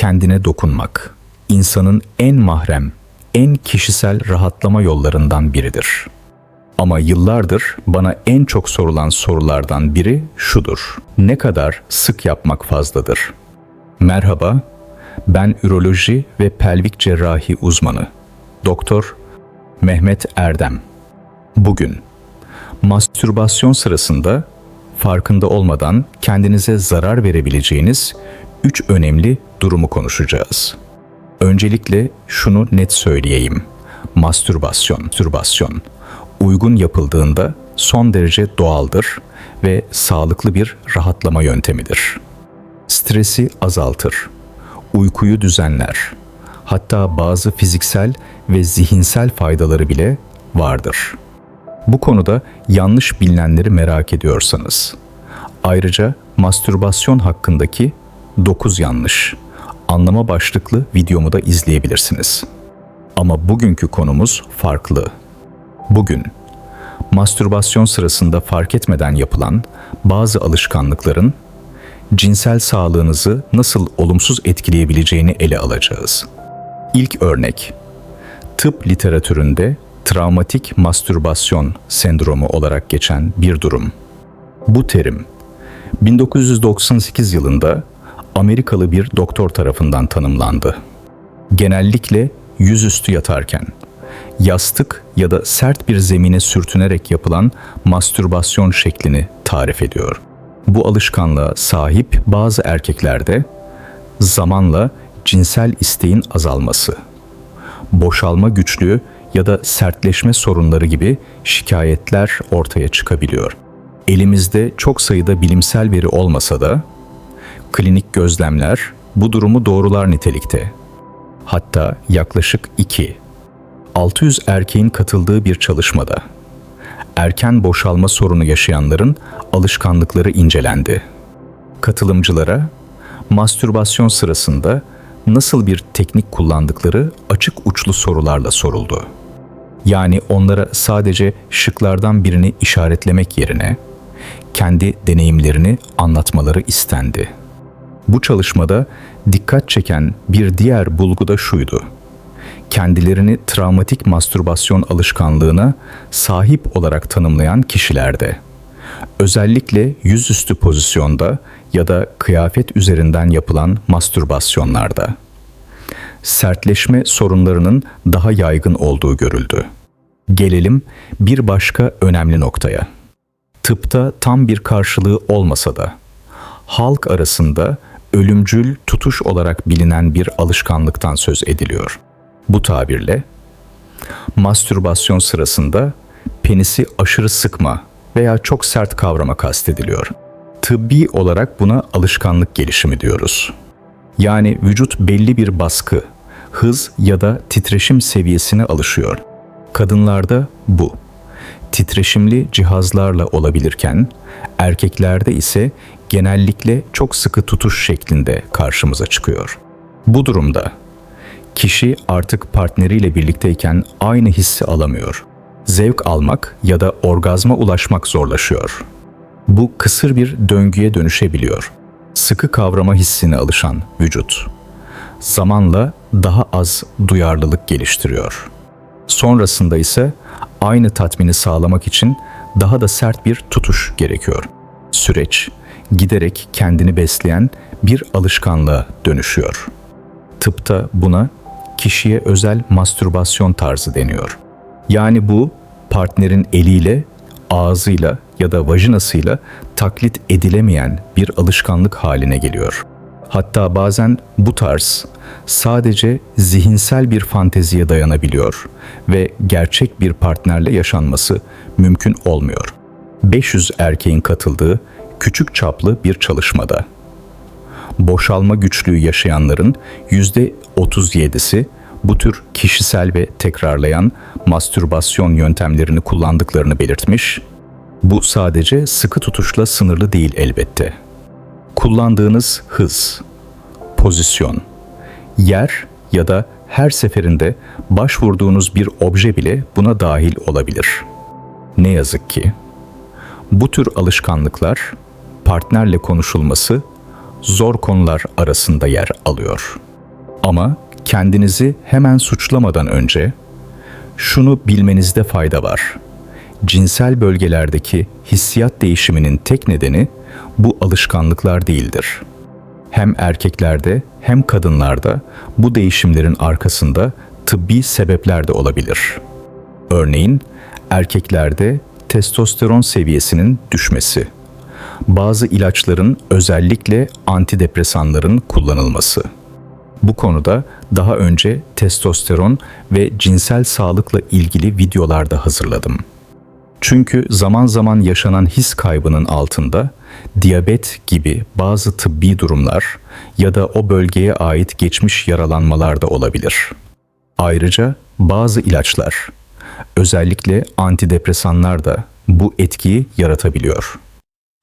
kendine dokunmak insanın en mahrem, en kişisel rahatlama yollarından biridir. Ama yıllardır bana en çok sorulan sorulardan biri şudur. Ne kadar sık yapmak fazladır? Merhaba, ben üroloji ve pelvik cerrahi uzmanı. Doktor Mehmet Erdem. Bugün mastürbasyon sırasında farkında olmadan kendinize zarar verebileceğiniz üç önemli durumu konuşacağız. Öncelikle şunu net söyleyeyim. Mastürbasyon, mastürbasyon uygun yapıldığında son derece doğaldır ve sağlıklı bir rahatlama yöntemidir. Stresi azaltır, uykuyu düzenler. Hatta bazı fiziksel ve zihinsel faydaları bile vardır. Bu konuda yanlış bilinenleri merak ediyorsanız. Ayrıca mastürbasyon hakkındaki 9 yanlış anlama başlıklı videomu da izleyebilirsiniz. Ama bugünkü konumuz farklı. Bugün mastürbasyon sırasında fark etmeden yapılan bazı alışkanlıkların cinsel sağlığınızı nasıl olumsuz etkileyebileceğini ele alacağız. İlk örnek tıp literatüründe travmatik mastürbasyon sendromu olarak geçen bir durum. Bu terim 1998 yılında Amerikalı bir doktor tarafından tanımlandı. Genellikle yüzüstü yatarken, yastık ya da sert bir zemine sürtünerek yapılan mastürbasyon şeklini tarif ediyor. Bu alışkanlığa sahip bazı erkeklerde zamanla cinsel isteğin azalması, boşalma güçlüğü ya da sertleşme sorunları gibi şikayetler ortaya çıkabiliyor. Elimizde çok sayıda bilimsel veri olmasa da klinik gözlemler bu durumu doğrular nitelikte. Hatta yaklaşık 2 600 erkeğin katıldığı bir çalışmada erken boşalma sorunu yaşayanların alışkanlıkları incelendi. Katılımcılara mastürbasyon sırasında nasıl bir teknik kullandıkları açık uçlu sorularla soruldu. Yani onlara sadece şıklardan birini işaretlemek yerine kendi deneyimlerini anlatmaları istendi. Bu çalışmada dikkat çeken bir diğer bulgu da şuydu. Kendilerini travmatik mastürbasyon alışkanlığına sahip olarak tanımlayan kişilerde özellikle yüzüstü pozisyonda ya da kıyafet üzerinden yapılan mastürbasyonlarda sertleşme sorunlarının daha yaygın olduğu görüldü. Gelelim bir başka önemli noktaya. Tıpta tam bir karşılığı olmasa da halk arasında ölümcül tutuş olarak bilinen bir alışkanlıktan söz ediliyor. Bu tabirle mastürbasyon sırasında penisi aşırı sıkma veya çok sert kavrama kastediliyor. Tıbbi olarak buna alışkanlık gelişimi diyoruz. Yani vücut belli bir baskı, hız ya da titreşim seviyesine alışıyor. Kadınlarda bu titreşimli cihazlarla olabilirken erkeklerde ise genellikle çok sıkı tutuş şeklinde karşımıza çıkıyor. Bu durumda kişi artık partneriyle birlikteyken aynı hissi alamıyor. Zevk almak ya da orgazma ulaşmak zorlaşıyor. Bu kısır bir döngüye dönüşebiliyor. Sıkı kavrama hissine alışan vücut zamanla daha az duyarlılık geliştiriyor. Sonrasında ise aynı tatmini sağlamak için daha da sert bir tutuş gerekiyor. Süreç giderek kendini besleyen bir alışkanlığa dönüşüyor. Tıpta buna kişiye özel mastürbasyon tarzı deniyor. Yani bu partnerin eliyle, ağzıyla ya da vajinasıyla taklit edilemeyen bir alışkanlık haline geliyor. Hatta bazen bu tarz sadece zihinsel bir fanteziye dayanabiliyor ve gerçek bir partnerle yaşanması mümkün olmuyor. 500 erkeğin katıldığı küçük çaplı bir çalışmada boşalma güçlüğü yaşayanların %37'si bu tür kişisel ve tekrarlayan mastürbasyon yöntemlerini kullandıklarını belirtmiş. Bu sadece sıkı tutuşla sınırlı değil elbette. Kullandığınız hız, pozisyon, yer ya da her seferinde başvurduğunuz bir obje bile buna dahil olabilir. Ne yazık ki bu tür alışkanlıklar partnerle konuşulması zor konular arasında yer alıyor. Ama kendinizi hemen suçlamadan önce şunu bilmenizde fayda var. Cinsel bölgelerdeki hissiyat değişiminin tek nedeni bu alışkanlıklar değildir. Hem erkeklerde hem kadınlarda bu değişimlerin arkasında tıbbi sebepler de olabilir. Örneğin erkeklerde testosteron seviyesinin düşmesi, bazı ilaçların özellikle antidepresanların kullanılması. Bu konuda daha önce testosteron ve cinsel sağlıkla ilgili videolarda hazırladım. Çünkü zaman zaman yaşanan his kaybının altında diyabet gibi bazı tıbbi durumlar ya da o bölgeye ait geçmiş yaralanmalar da olabilir. Ayrıca bazı ilaçlar, özellikle antidepresanlar da bu etkiyi yaratabiliyor.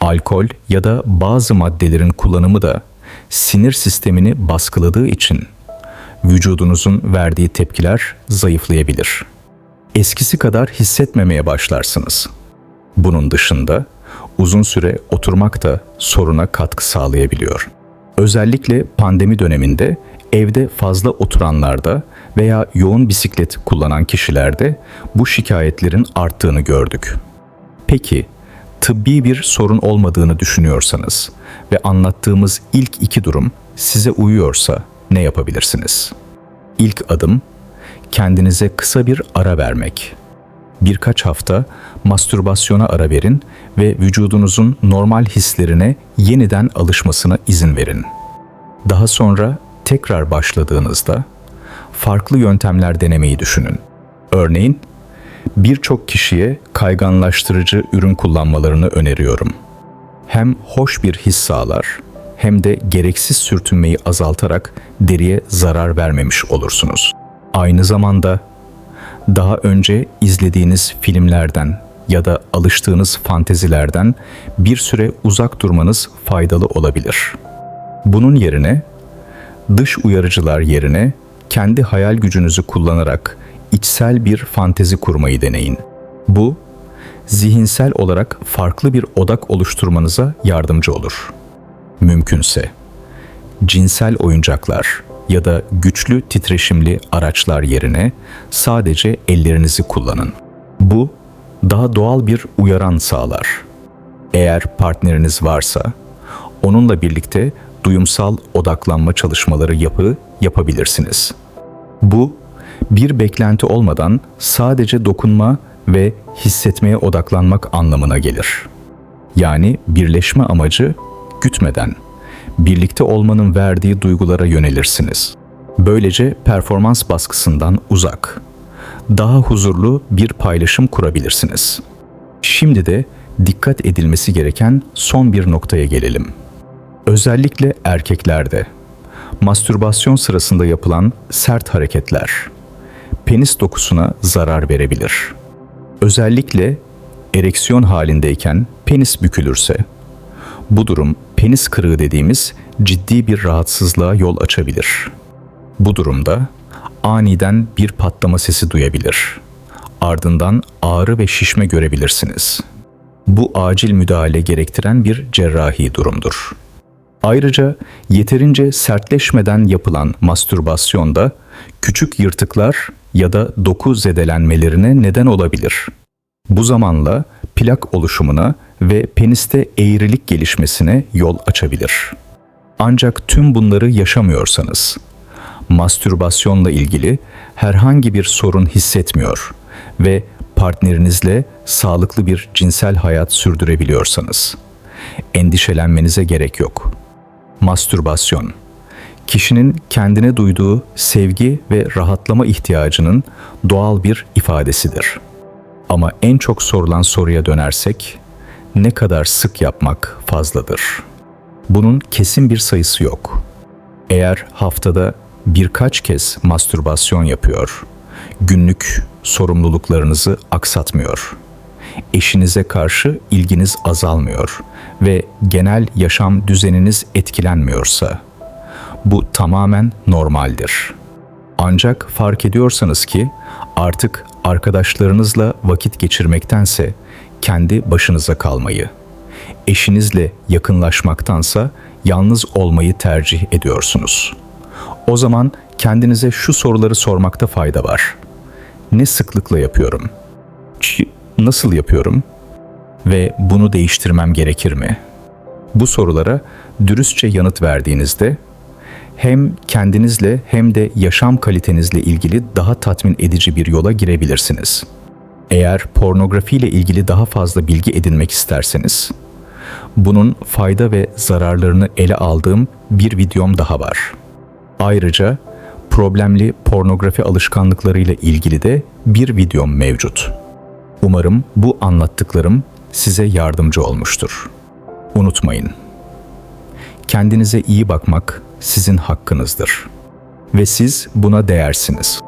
Alkol ya da bazı maddelerin kullanımı da sinir sistemini baskıladığı için vücudunuzun verdiği tepkiler zayıflayabilir. Eskisi kadar hissetmemeye başlarsınız. Bunun dışında uzun süre oturmak da soruna katkı sağlayabiliyor. Özellikle pandemi döneminde evde fazla oturanlarda veya yoğun bisiklet kullanan kişilerde bu şikayetlerin arttığını gördük. Peki tıbbi bir sorun olmadığını düşünüyorsanız ve anlattığımız ilk iki durum size uyuyorsa ne yapabilirsiniz? İlk adım kendinize kısa bir ara vermek. Birkaç hafta mastürbasyona ara verin ve vücudunuzun normal hislerine yeniden alışmasına izin verin. Daha sonra tekrar başladığınızda farklı yöntemler denemeyi düşünün. Örneğin birçok kişiye kayganlaştırıcı ürün kullanmalarını öneriyorum. Hem hoş bir his sağlar hem de gereksiz sürtünmeyi azaltarak deriye zarar vermemiş olursunuz. Aynı zamanda daha önce izlediğiniz filmlerden ya da alıştığınız fantezilerden bir süre uzak durmanız faydalı olabilir. Bunun yerine dış uyarıcılar yerine kendi hayal gücünüzü kullanarak içsel bir fantezi kurmayı deneyin. Bu, zihinsel olarak farklı bir odak oluşturmanıza yardımcı olur. Mümkünse, cinsel oyuncaklar ya da güçlü titreşimli araçlar yerine sadece ellerinizi kullanın. Bu, daha doğal bir uyaran sağlar. Eğer partneriniz varsa, onunla birlikte duyumsal odaklanma çalışmaları yapı yapabilirsiniz. Bu bir beklenti olmadan sadece dokunma ve hissetmeye odaklanmak anlamına gelir. Yani birleşme amacı gütmeden, birlikte olmanın verdiği duygulara yönelirsiniz. Böylece performans baskısından uzak, daha huzurlu bir paylaşım kurabilirsiniz. Şimdi de dikkat edilmesi gereken son bir noktaya gelelim. Özellikle erkeklerde mastürbasyon sırasında yapılan sert hareketler penis dokusuna zarar verebilir. Özellikle ereksiyon halindeyken penis bükülürse bu durum penis kırığı dediğimiz ciddi bir rahatsızlığa yol açabilir. Bu durumda aniden bir patlama sesi duyabilir. Ardından ağrı ve şişme görebilirsiniz. Bu acil müdahale gerektiren bir cerrahi durumdur. Ayrıca yeterince sertleşmeden yapılan mastürbasyonda küçük yırtıklar ya da doku zedelenmelerine neden olabilir. Bu zamanla plak oluşumuna ve peniste eğrilik gelişmesine yol açabilir. Ancak tüm bunları yaşamıyorsanız, mastürbasyonla ilgili herhangi bir sorun hissetmiyor ve partnerinizle sağlıklı bir cinsel hayat sürdürebiliyorsanız, endişelenmenize gerek yok. Mastürbasyon kişinin kendine duyduğu sevgi ve rahatlama ihtiyacının doğal bir ifadesidir. Ama en çok sorulan soruya dönersek, ne kadar sık yapmak fazladır? Bunun kesin bir sayısı yok. Eğer haftada birkaç kez mastürbasyon yapıyor, günlük sorumluluklarınızı aksatmıyor, eşinize karşı ilginiz azalmıyor ve genel yaşam düzeniniz etkilenmiyorsa, bu tamamen normaldir. Ancak fark ediyorsanız ki artık arkadaşlarınızla vakit geçirmektense kendi başınıza kalmayı, eşinizle yakınlaşmaktansa yalnız olmayı tercih ediyorsunuz. O zaman kendinize şu soruları sormakta fayda var. Ne sıklıkla yapıyorum? Nasıl yapıyorum? Ve bunu değiştirmem gerekir mi? Bu sorulara dürüstçe yanıt verdiğinizde hem kendinizle hem de yaşam kalitenizle ilgili daha tatmin edici bir yola girebilirsiniz. Eğer pornografiyle ilgili daha fazla bilgi edinmek isterseniz, bunun fayda ve zararlarını ele aldığım bir videom daha var. Ayrıca problemli pornografi alışkanlıklarıyla ilgili de bir videom mevcut. Umarım bu anlattıklarım size yardımcı olmuştur. Unutmayın. Kendinize iyi bakmak sizin hakkınızdır ve siz buna değersiniz.